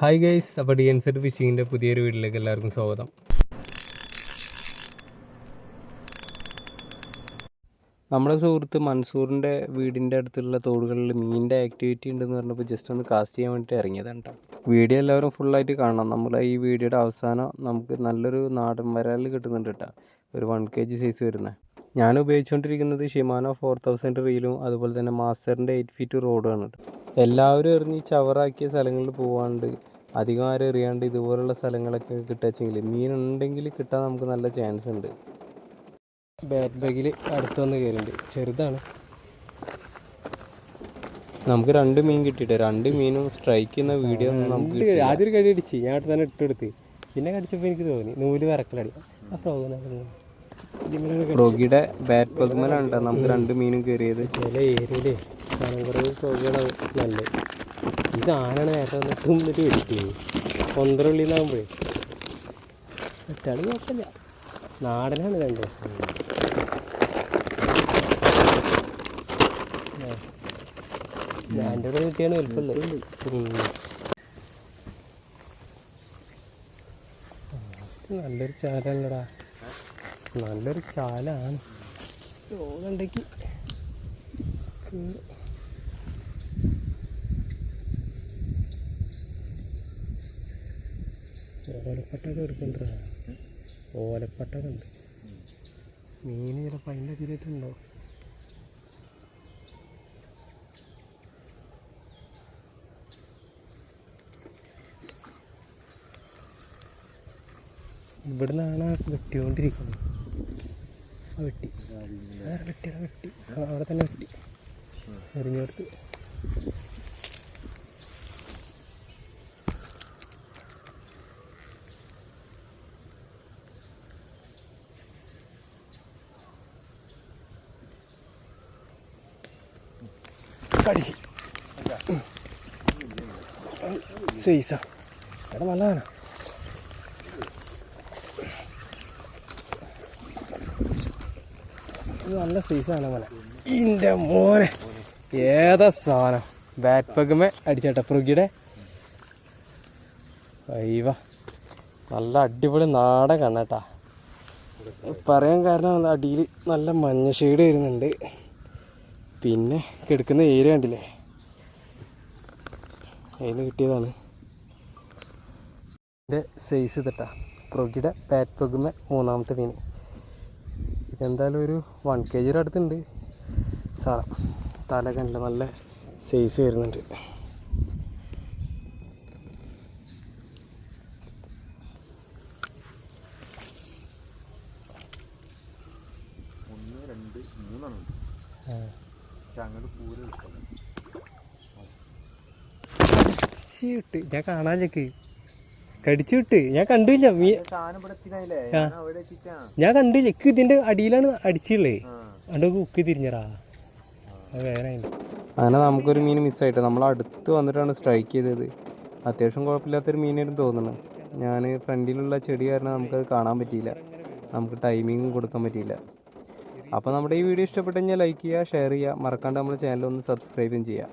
Hi guys അപ്പോൾ D N set ഫിഷിങ്ങിന്റെ പുതിയൊരു വീട്ടിലേക്ക് എല്ലാവർക്കും സ്വാഗതം. നമ്മുടെ സുഹൃത്ത് മൻസൂറിന്റെ വീടിന്റെ അടുത്തുള്ള തോടുകളിൽ മീനിന്റെ ആക്ടിവിറ്റി ഉണ്ടെന്ന് പറഞ്ഞപ്പോൾ ജസ്റ്റ് ഒന്ന് കാസ്റ്റ് ചെയ്യാൻ വേണ്ടിയിട്ട് ഇറങ്ങിയതാണ് കേട്ടോ വീഡിയോ എല്ലാവരും ഫുള്ളായിട്ട് കാണണം. നമ്മൾ ഈ വീഡിയോയുടെ അവസാനം നമുക്ക് നല്ലൊരു നാടൻ വരാൽ കിട്ടുന്നുണ്ട് കേട്ടോ ഒരു വൺ കെ ജി സൈസ് വരുന്നത് ഞാൻ ഉപയോഗിച്ചുകൊണ്ടിരിക്കുന്നത് ഷിമാനോ ഫോർ തൗസൻഡ് റീലും അതുപോലെ തന്നെ മാസ്റ്ററിന്റെ എയ്റ്റ് ഫീറ്റ് റോഡുമാണ് എല്ലാവരും എറിഞ്ഞ് ചവറാക്കിയ സ്ഥലങ്ങളിൽ പോകാണ്ട് അധികം ആരും എറിയാണ്ട് ഇതുപോലുള്ള സ്ഥലങ്ങളൊക്കെ കിട്ടുകയെങ്കിൽ മീൻ ഉണ്ടെങ്കിൽ കിട്ടാൻ നമുക്ക് നല്ല ചാൻസ് ഉണ്ട്. ബാറ്റ് ബാഗിൽ അടുത്ത് വന്ന് കയറിയിട്ടുണ്ട് ചെറുതാണ്. നമുക്ക് രണ്ട് മീൻ കിട്ടിയിട്ട് രണ്ട് മീനും സ്ട്രൈക്ക് ചെയ്യുന്ന വീഡിയോ നമുക്ക് ആദ്യം ഒരു കടി അടിച്ച്. ഞാൻ അവിടെ തന്നെ ഇട്ടെടുത്ത് പിന്നെ കടിച്ചപ്പോൾ എനിക്ക് തോന്നി. നൂൽ വിറക്കലടി ആ ഫ്രോഗ് റോഗിയുടെ ബാറ്റ് ട്ടോ നമുക്ക് രണ്ട് മീനും കയറിയത് ചില ഏരിയയിലേ കുറേ നല്ലത്. ഈ സാധനമാണ് നേരത്തെ വന്നിട്ട് എന്നിട്ട് വെട്ടിയത് ഒന്നര ഉള്ളിൽ നിന്നാകുമ്പോഴേ വെട്ടാണ് കുഴപ്പമില്ല. നാടനാണ് രണ്ട് ദിവസം. ഞാൻ കൂടെ കിട്ടിയാണ് വലുപ്പമുള്ളത്. നല്ലൊരു ചാലാണല്ലോടാ നല്ലൊരു ചാലാണ്. രോഗമുണ്ടെങ്കിൽ ഓലപ്പട്ടൊക്കെ എടുക്കണ്ട? ഓലപ്പട്ടൊക്കെ ഉണ്ട് മീൻ ചിലപ്പോൾ അതിന്റെ അതിലായിട്ടുണ്ടാവും ഇവിടുന്നാണ് വെട്ടിക്കൊണ്ടിരിക്കുന്നത് വെട്ടി. വേറെ വെട്ടി ആ വെട്ടി. അവിടെ തന്നെ വെട്ടി. എറിഞ്ഞെടുത്ത്. കടിച്ച്. സൈസാ. എടാ നല്ലതാണ്. നല്ല സൈസാണ് മോനെ. ഇന്റെ മോനെ. ഏതാ സാധനം? ബാറ്റ് പഗമേ അടിച്ചേട്ടാ ഫ്രുഗിയുടെ അയ്യവ. നല്ല അടിപൊളി നാടൻ കണ്ണട്ടാ. പറയാൻ കാരണം അടിയിൽ നല്ല മഞ്ഞ ഷെയ്ഡ് വരുന്നുണ്ട്. പിന്നെ കിടക്കുന്ന ഏരിയ കണ്ടില്ലേ? അതിന് കിട്ടിയതാണ്. എന്റെ സൈസ് ഇതട്ടാ പ്രൊഗിയുടെ പാറ്റ് പഗുമ മൂന്നാമത്തെ മീൻ. ഇതെന്തായാലും ഒരു വൺ കെ ജിയുടെ അടുത്തുണ്ട്. സാ തല കണ്ടില്ല നല്ല സൈസ് വരുന്നുണ്ട്. ഞാൻ കാണാൻ ചെക്ക് കടിച്ചു വിട്ട് ഞാൻ കണ്ടില്ല. ഞാൻ അവിടെ വെച്ചിട്ടാ. ഞാൻ കണ്ടില്ല. എക്ക് ഇതിന്റെ അടിയിലാണ് അടിച്ചുള്ളേ. അതുകൊണ്ട് അണ്ട് ഉക്ക് തിരിഞ്ഞടാ. അങ്ങനെ നമുക്കൊരു മീൻ മിസ്സായിട്ട് നമ്മൾ അടുത്ത് വന്നിട്ടാണ് സ്ട്രൈക്ക് ചെയ്തത്. അത്യാവശ്യം കുഴപ്പമില്ലാത്തൊരു മീനായിരുന്നു തോന്നുന്നു. ഞാൻ ഫ്രണ്ടിലുള്ള ചെടി കാരണം നമുക്കത് കാണാൻ പറ്റിയില്ല. നമുക്ക് ടൈമിങ്ങും കൊടുക്കാൻ പറ്റിയില്ല. അപ്പോൾ നമ്മുടെ ഈ വീഡിയോ ഇഷ്ടപ്പെട്ടു കഴിഞ്ഞാൽ ലൈക്ക് ചെയ്യുക ഷെയർ ചെയ്യുക. മറക്കാണ്ട് നമ്മുടെ ചാനൽ ഒന്ന് സബ്സ്ക്രൈബും ചെയ്യുക.